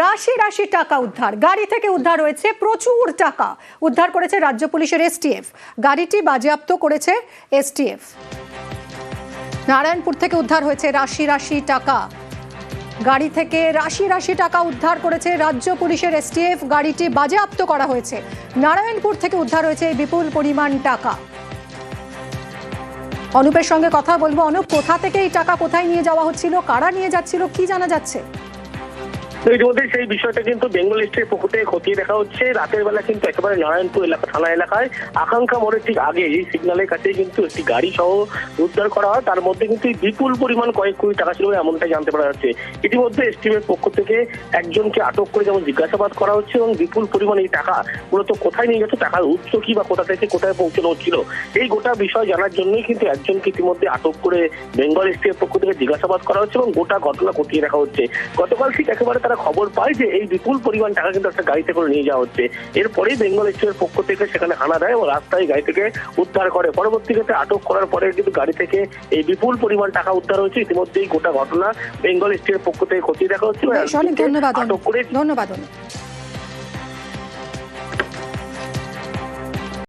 রাশি রাশি টাকা উদ্ধার। গাড়ি থেকে উদ্ধার হয়েছে প্রচুর টাকা। উদ্ধার করেছে রাজ্য পুলিশের এসটিএফ। গাড়িটি বাজেয়াপ্ত করেছে এসটিএফ। নারায়ণপুর থেকে উদ্ধার হয়েছে রাশি রাশি টাকা। গাড়ি থেকে রাশি রাশি টাকা উদ্ধার করেছে রাজ্য পুলিশের এসটিএফ। গাড়িটি বাজেয়াপ্ত করা হয়েছে। নারায়ণপুর থেকে উদ্ধার হয়েছে বিপুল পরিমাণ টাকা। অনুপের সঙ্গে কথা বলব। অনুপ, কোথা থেকে এই টাকা কোথায় নিয়ে যাওয়া হচ্ছিল? কারা নিয়ে যাচ্ছিল? কি জানা যাচ্ছে? ইতিমধ্যে সেই বিষয়টা কিন্তু বেঙ্গল স্টেটের পক্ষ থেকে খতিয়ে দেখা হচ্ছে। রাতের বেলা কিন্তু একেবারে নারায়ণপুর এলাকা থানা এলাকায় আকাঙ্ক্ষা মোড়ের ঠিক আগে এই সিগন্যালের কাছে কিন্তু একটি গাড়ি সহ উদ্ধার করা হয়। তার মধ্যে কিন্তু বিপুল পরিমাণ কয়েক কোটি টাকা ছিল এমনটাই জানতে পারা যাচ্ছে। ইতিমধ্যে এসটিএমের পক্ষ থেকে একজনকে আটক করে যেমন জিজ্ঞাসাবাদ করা হচ্ছে এবং বিপুল পরিমাণ এই টাকা মূলত কোথায় নিয়ে গেছে, টাকার উৎস কি বা কোথা থেকে কোথায় পৌঁছানো হচ্ছিল, এই গোটা বিষয় জানার জন্যই কিন্তু একজনকে ইতিমধ্যে আটক করে বেঙ্গল এসটিএফ পক্ষ থেকে জিজ্ঞাসাবাদ করা হচ্ছে এবং গোটা ঘটনা খতিয়ে দেখা হচ্ছে। গতকাল ঠিক একেবারে খবর পায় যে এই বিপুল পরিমাণ টাকা কিন্তু একটা গাড়িতে করে নিয়ে যাওয়া হচ্ছে। এরপরেই বেঙ্গল এসটিএফ পক্ষ থেকে সেখানে হানা দেয় এবং রাস্তায় গাড়ি থেকে উদ্ধার করে। পরবর্তী ক্ষেত্রে আটক করার পরে কিন্তু গাড়ি থেকে এই বিপুল পরিমাণ টাকা উদ্ধার হয়েছে। ইতিমধ্যেই গোটা ঘটনা বেঙ্গল স্টেটের পক্ষ থেকে ক্ষতি দেখা হচ্ছে। ধন্যবাদ ধন্যবাদ